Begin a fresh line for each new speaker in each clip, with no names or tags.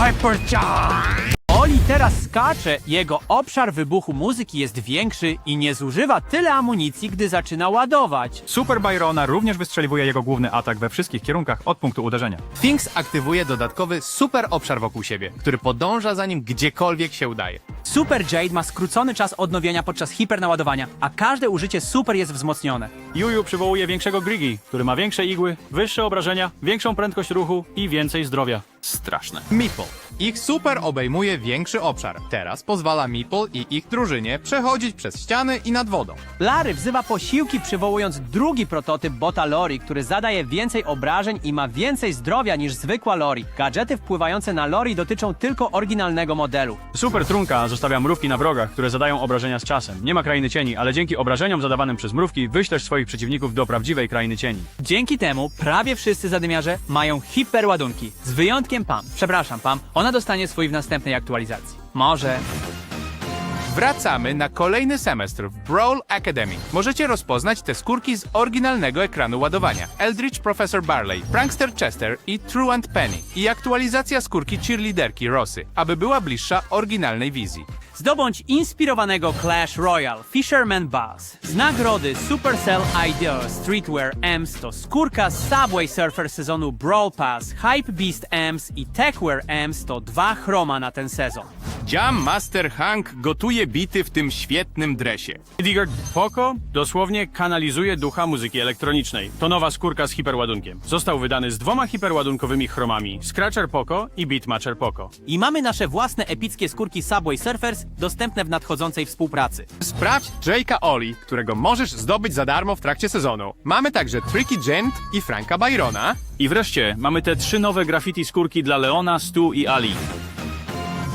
Hypercharge! Oli teraz skacze, jego obszar wybuchu muzyki jest większy i nie zużywa tyle amunicji, gdy zaczyna ładować.
Super Byrona również wystrzeliwuje jego główny atak we wszystkich kierunkach od punktu uderzenia.
Sphinx aktywuje dodatkowy super obszar wokół siebie, który podąża za nim gdziekolwiek się udaje.
Super Jade ma skrócony czas odnowienia podczas hipernaładowania, a każde użycie super jest wzmocnione.
Juju przywołuje większego Grigi, który ma większe igły, wyższe obrażenia, większą prędkość ruchu i więcej zdrowia. Straszne.
Meeple. Ich super obejmuje większy obszar. Teraz pozwala Meeple i ich drużynie przechodzić przez ściany i nad wodą.
Larry wzywa posiłki przywołując drugi prototyp bota Lori, który zadaje więcej obrażeń i ma więcej zdrowia niż zwykła Lori. Gadżety wpływające na Lori dotyczą tylko oryginalnego modelu.
Super Trunka zostawia mrówki na wrogach, które zadają obrażenia z czasem. Nie ma krainy cieni, ale dzięki obrażeniom zadawanym przez mrówki wyślesz swoich przeciwników do prawdziwej krainy cieni.
Dzięki temu prawie wszyscy zadymiarze mają hiperładunki, z wyjątkiem Pam. Przepraszam, Pam, ona dostanie swój w następnej aktualizacji. Może.
Wracamy na kolejny semestr w Brawl Academy. Możecie rozpoznać te skórki z oryginalnego ekranu ładowania. Eldritch Professor Barley, Prankster Chester i Truant Penny. I aktualizacja skórki cheerleaderki Rosy, aby była bliższa oryginalnej wizji.
Zdobądź inspirowanego Clash Royale Fisherman Buzz. Z nagrody Supercell Ideal Streetwear Ems to skórka z Subway Surfer sezonu Brawl Pass, Hype Beast Ems i Techwear Ems to dwa chroma na ten sezon.
Jam Master Hank gotuje bity w tym świetnym dresie.
Digger Poco dosłownie kanalizuje ducha muzyki elektronicznej. To nowa skórka z hiperładunkiem. Został wydany z dwoma hiperładunkowymi chromami Scratcher Poco i Beatmatcher Poco.
I mamy nasze własne epickie skórki Subway Surfers dostępne w nadchodzącej współpracy.
Sprawdź Jake'a Oli, którego możesz zdobyć za darmo w trakcie sezonu. Mamy także Tricky Gent i Franka Byrona.
I wreszcie mamy te trzy nowe graffiti skórki dla Leona, Stu i Ali.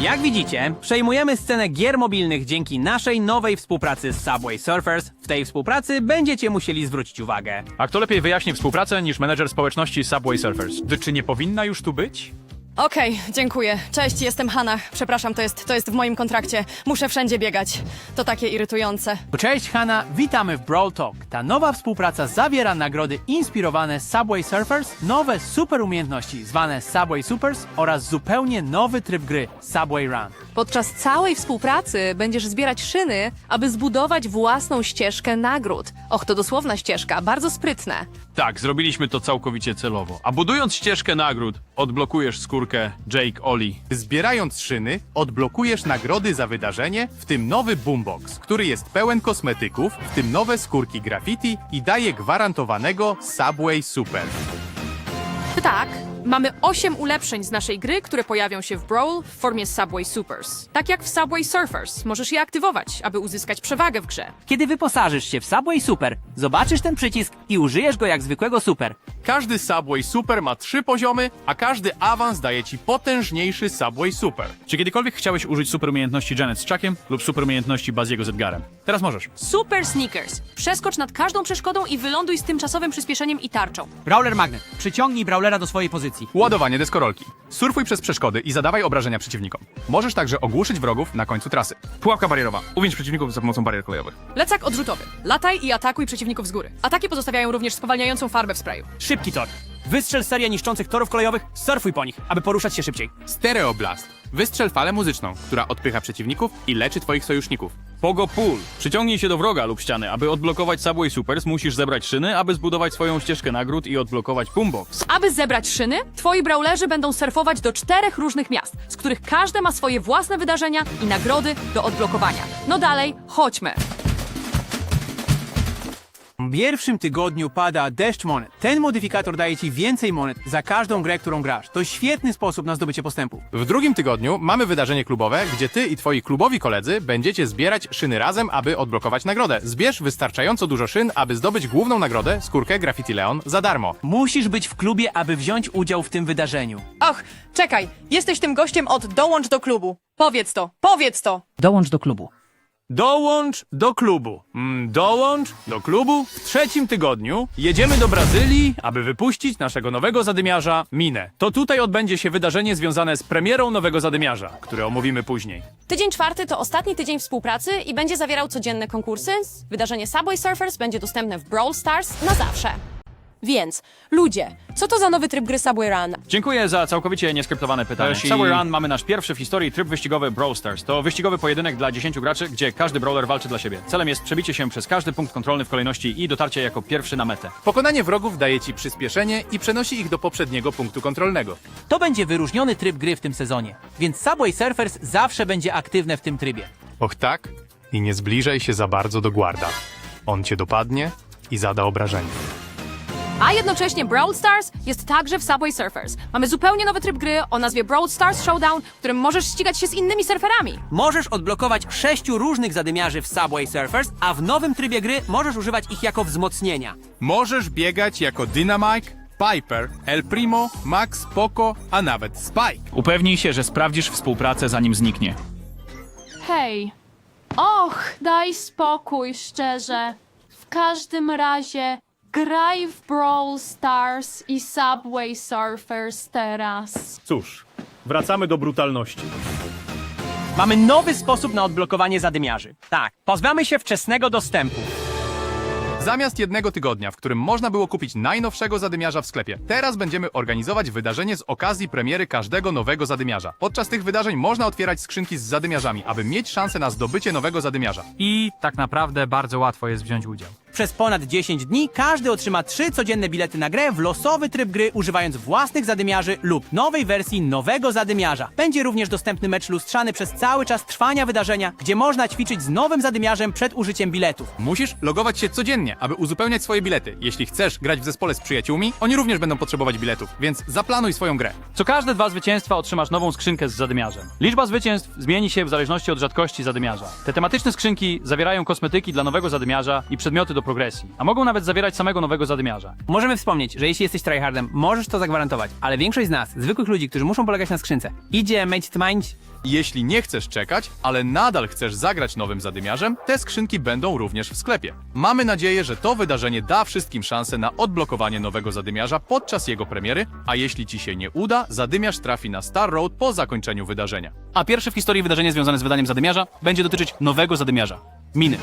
Jak widzicie, przejmujemy scenę gier mobilnych dzięki naszej nowej współpracy z Subway Surfers. W tej współpracy będziecie musieli zwrócić uwagę.
A kto lepiej wyjaśni współpracę niż menedżer społeczności Subway Surfers? Czy nie powinna już tu być?
Okej, dziękuję. Cześć, jestem Hanna. Przepraszam, to jest, to jest w moim kontrakcie. Muszę wszędzie biegać. To takie irytujące.
Cześć Hanna, witamy w Brawl Talk. Ta nowa współpraca zawiera nagrody inspirowane Subway Surfers, nowe super umiejętności zwane Subway Supers oraz zupełnie nowy tryb gry Subway Run.
Podczas całej współpracy będziesz zbierać szyny, aby zbudować własną ścieżkę nagród. Och, to dosłowna ścieżka, bardzo sprytne.
Tak, zrobiliśmy to całkowicie celowo. A budując ścieżkę nagród, odblokujesz skórkę Jake Oli.
Zbierając szyny, odblokujesz nagrody za wydarzenie, w tym nowy boombox, który jest pełen kosmetyków, w tym nowe skórki graffiti i daje gwarantowanego Subway Super.
Tak, mamy 8 ulepszeń z naszej gry, które pojawią się w Brawl w formie Subway Supers. Tak jak w Subway Surfers, możesz je aktywować, aby uzyskać przewagę w grze.
Kiedy wyposażysz się w Subway Super, zobaczysz ten przycisk i użyjesz go jak zwykłego super.
Każdy Subway Super ma trzy poziomy, a każdy awans daje ci potężniejszy Subway Super.
Czy kiedykolwiek chciałeś użyć super umiejętności Janet z Chuckiem lub super umiejętności Baziego z Edgarem? Teraz możesz.
Super Sneakers. Przeskocz nad każdą przeszkodą i wyląduj z tymczasowym przyspieszeniem i tarczą.
Brawler Magnet, przyciągnij Brawlera do swojej pozycji.
Ładowanie deskorolki. Surfuj przez przeszkody i zadawaj obrażenia przeciwnikom. Możesz także ogłuszyć wrogów na końcu trasy.
Pułapka barierowa. Uwięź przeciwników za pomocą barier kolejowych.
Lecak odrzutowy. Lataj i atakuj przeciwników z góry. Ataki pozostawiają również spowalniającą farbę w sprayu.
Szybki tor. Wystrzel serię niszczących torów kolejowych, surfuj po nich, aby poruszać się szybciej.
Stereoblast. Wystrzel falę muzyczną, która odpycha przeciwników i leczy twoich sojuszników.
Pogo Pool. Przyciągnij się do wroga lub ściany. Aby odblokować Subway Supers, musisz zebrać szyny, aby zbudować swoją ścieżkę nagród i odblokować boombox.
Aby zebrać szyny, twoi brawlerzy będą surfować do czterech różnych miast, z których każde ma swoje własne wydarzenia i nagrody do odblokowania. No dalej, chodźmy.
W pierwszym tygodniu pada deszcz monet. Ten modyfikator daje ci więcej monet za każdą grę, którą grasz. To świetny sposób na zdobycie postępu.
W drugim tygodniu mamy wydarzenie klubowe, gdzie ty i twoi klubowi koledzy będziecie zbierać szyny razem, aby odblokować nagrodę. Zbierz wystarczająco dużo szyn, aby zdobyć główną nagrodę, skórkę Graffiti Leon, za darmo.
Musisz być w klubie, aby wziąć udział w tym wydarzeniu.
Och, czekaj, jesteś tym gościem od dołącz do klubu. Powiedz to, powiedz to.
Dołącz do klubu.
Dołącz do klubu. Mm, dołącz do klubu. W trzecim tygodniu jedziemy do Brazylii, aby wypuścić naszego nowego zadymiarza Minę. To tutaj odbędzie się wydarzenie związane z premierą nowego zadymiarza, które omówimy później.
Tydzień czwarty to ostatni tydzień współpracy i będzie zawierał codzienne konkursy. Wydarzenie Subway Surfers będzie dostępne w Brawl Stars na zawsze. Więc, ludzie, co to za nowy tryb gry Subway Run?
Dziękuję za całkowicie nieskryptowane pytanie.
Też i-
Subway Run mamy nasz pierwszy w historii tryb wyścigowy Brawl Stars. To wyścigowy pojedynek dla 10 graczy, gdzie każdy brawler walczy dla siebie. Celem jest przebicie się przez każdy punkt kontrolny w kolejności i dotarcie jako pierwszy na metę.
Pokonanie wrogów daje ci przyspieszenie i przenosi ich do poprzedniego punktu kontrolnego.
To będzie wyróżniony tryb gry w tym sezonie, więc Subway Surfers zawsze będzie aktywne w tym trybie.
Och tak? I nie zbliżaj się za bardzo do guarda. On cię dopadnie i zada obrażenie.
A jednocześnie Brawl Stars jest także w Subway Surfers. Mamy zupełnie nowy tryb gry o nazwie Brawl Stars Showdown, w którym możesz ścigać się z innymi surferami.
Możesz odblokować sześciu różnych zadymiarzy w Subway Surfers, a w nowym trybie gry możesz używać ich jako wzmocnienia.
Możesz biegać jako Dynamite, Piper, El Primo, Max, Poco, a nawet Spike.
Upewnij się, że sprawdzisz współpracę zanim zniknie.
Hej. Och, daj spokój, szczerze. W każdym razie graj w Brawl Stars i Subway Surfers teraz.
Cóż, wracamy do brutalności.
Mamy nowy sposób na odblokowanie zadymiarzy. Tak, pozbywamy się wczesnego dostępu.
Zamiast jednego tygodnia, w którym można było kupić najnowszego zadymiarza w sklepie, teraz będziemy organizować wydarzenie z okazji premiery każdego nowego zadymiarza. Podczas tych wydarzeń można otwierać skrzynki z zadymiarzami, aby mieć szansę na zdobycie nowego zadymiarza.
I tak naprawdę bardzo łatwo jest wziąć udział.
Przez ponad 10 dni każdy otrzyma trzy codzienne bilety na grę w losowy tryb gry, używając własnych zadymiarzy lub nowej wersji nowego zadymiarza. Będzie również dostępny mecz lustrzany przez cały czas trwania wydarzenia, gdzie można ćwiczyć z nowym zadymiarzem przed użyciem biletów.
Musisz logować się codziennie, aby uzupełniać swoje bilety. Jeśli chcesz grać w zespole z przyjaciółmi, oni również będą potrzebować biletów, więc zaplanuj swoją grę.
Co każde dwa zwycięstwa otrzymasz nową skrzynkę z zadymiarzem. Liczba zwycięstw zmieni się w zależności od rzadkości zadymiarza. Te tematyczne skrzynki zawierają kosmetyki dla nowego zadymiarza i przedmioty do progresji, a mogą nawet zawierać samego nowego zadymiarza.
Możemy wspomnieć, że jeśli jesteś tryhardem, możesz to zagwarantować, ale większość z nas, zwykłych ludzi, którzy muszą polegać na skrzynce, idzie mieć tmańć
Jeśli nie chcesz czekać, ale nadal chcesz zagrać nowym zadymiarzem, te skrzynki będą również w sklepie. Mamy nadzieję, że to wydarzenie da wszystkim szansę na odblokowanie nowego zadymiarza podczas jego premiery, a jeśli ci się nie uda, zadymiarz trafi na Star Road po zakończeniu wydarzenia.
A pierwsze w historii wydarzenie związane z wydaniem zadymiarza będzie dotyczyć nowego zadymiarza. Miny.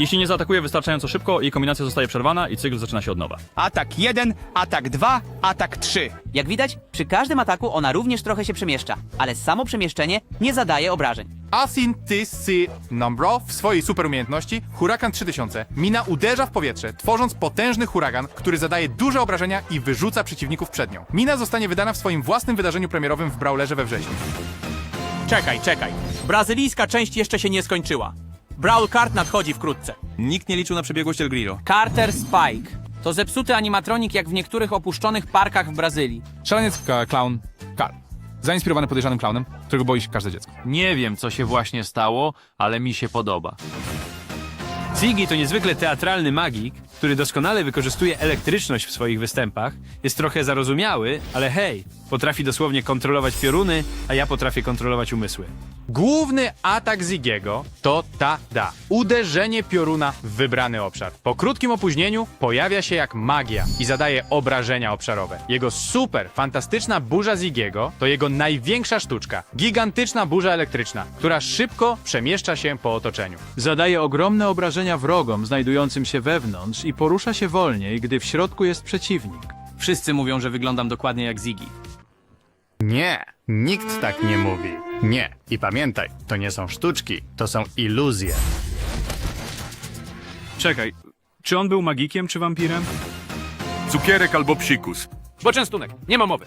Jeśli nie zaatakuje wystarczająco szybko, jej kombinacja zostaje przerwana i cykl zaczyna się od nowa.
Atak 1, atak 2, atak 3.
Jak widać, przy każdym ataku ona również trochę się przemieszcza, ale samo przemieszczenie nie zadaje obrażeń.
Asin Ty Sy Numbro w swojej superumiejętności Hurakan 3000 mina uderza w powietrze, tworząc potężny huragan, który zadaje duże obrażenia i wyrzuca przeciwników przed nią. Mina zostanie wydana w swoim własnym wydarzeniu premierowym w Brawlerze we wrześniu.
Czekaj, czekaj. Brazylijska część jeszcze się nie skończyła. Brawl Kart nadchodzi wkrótce.
Nikt nie liczył na przebiegłość El Grillo.
Carter Spike. To zepsuty animatronik jak w niektórych opuszczonych parkach w Brazylii.
Szaleniec clown Karl. Zainspirowany podejrzanym klaunem, którego boi się każde dziecko.
Nie wiem, co się właśnie stało, ale mi się podoba. Ziggy to niezwykle teatralny magik, który doskonale wykorzystuje elektryczność w swoich występach. Jest trochę zarozumiały, ale hej, potrafi dosłownie kontrolować pioruny, a ja potrafię kontrolować umysły.
Główny atak Zigiego to ta-da. Uderzenie pioruna w wybrany obszar. Po krótkim opóźnieniu pojawia się jak magia i zadaje obrażenia obszarowe. Jego super, fantastyczna burza Zigiego to jego największa sztuczka. Gigantyczna burza elektryczna, która szybko przemieszcza się po otoczeniu.
Zadaje ogromne obrażenia wrogom znajdującym się wewnątrz i porusza się wolniej, gdy w środku jest przeciwnik.
Wszyscy mówią, że wyglądam dokładnie jak Ziggy.
Nie, nikt tak nie mówi. Nie. I pamiętaj, to nie są sztuczki, to są iluzje.
Czekaj, czy on był magikiem czy wampirem?
Cukierek albo psikus.
Poczęstunek, nie ma mowy.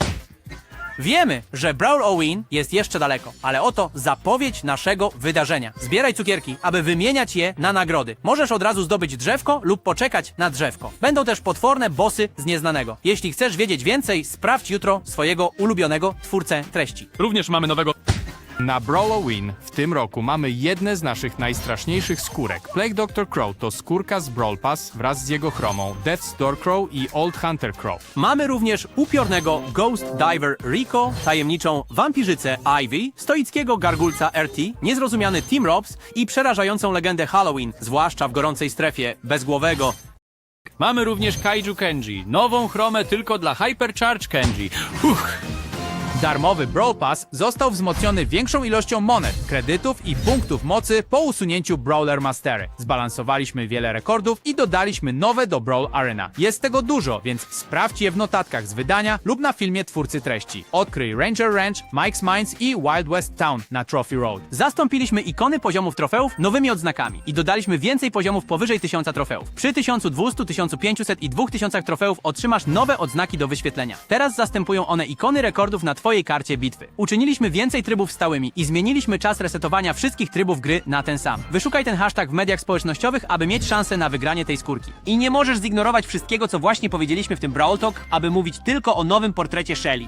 Wiemy, że Brawl Owin jest jeszcze daleko, ale oto zapowiedź naszego wydarzenia. Zbieraj cukierki, aby wymieniać je na nagrody. Możesz od razu zdobyć drzewko lub poczekać na drzewko. Będą też potworne bossy z nieznanego. Jeśli chcesz wiedzieć więcej, sprawdź jutro swojego ulubionego twórcę treści.
Również mamy nowego
Na Brawloween w tym roku mamy jedne z naszych najstraszniejszych skórek. Plague Doctor Crow to skórka z Brawl Pass wraz z jego chromą, Death's Door Crow i Old Hunter Crow.
Mamy również upiornego Ghost Diver Rico, tajemniczą wampirzycę Ivy, stoickiego gargulca RT, niezrozumiany Team Robs i przerażającą legendę Halloween, zwłaszcza w gorącej strefie, bezgłowego.
Mamy również Kaiju Kenji, nową chromę tylko dla Hypercharge Kenji. Uch.
Darmowy Brawl Pass został wzmocniony większą ilością monet, kredytów i punktów mocy po usunięciu Brawler Mastery. Zbalansowaliśmy wiele rekordów i dodaliśmy nowe do Brawl Arena. Jest tego dużo, więc sprawdź je w notatkach z wydania lub na filmie twórcy treści. Odkryj Ranger Ranch, Mike's Mines i Wild West Town na Trophy Road.
Zastąpiliśmy ikony poziomów trofeów nowymi odznakami i dodaliśmy więcej poziomów powyżej 1000 trofeów. Przy 1200, 1500 i 2000 trofeów otrzymasz nowe odznaki do wyświetlenia. Teraz zastępują one ikony rekordów na Twojej karcie bitwy. Uczyniliśmy więcej trybów stałymi i zmieniliśmy czas resetowania wszystkich trybów gry na ten sam. Wyszukaj ten hashtag w mediach społecznościowych, aby mieć szansę na wygranie tej skórki. I nie możesz zignorować wszystkiego, co właśnie powiedzieliśmy w tym Brawl Talk, aby mówić tylko o nowym portrecie Shelly.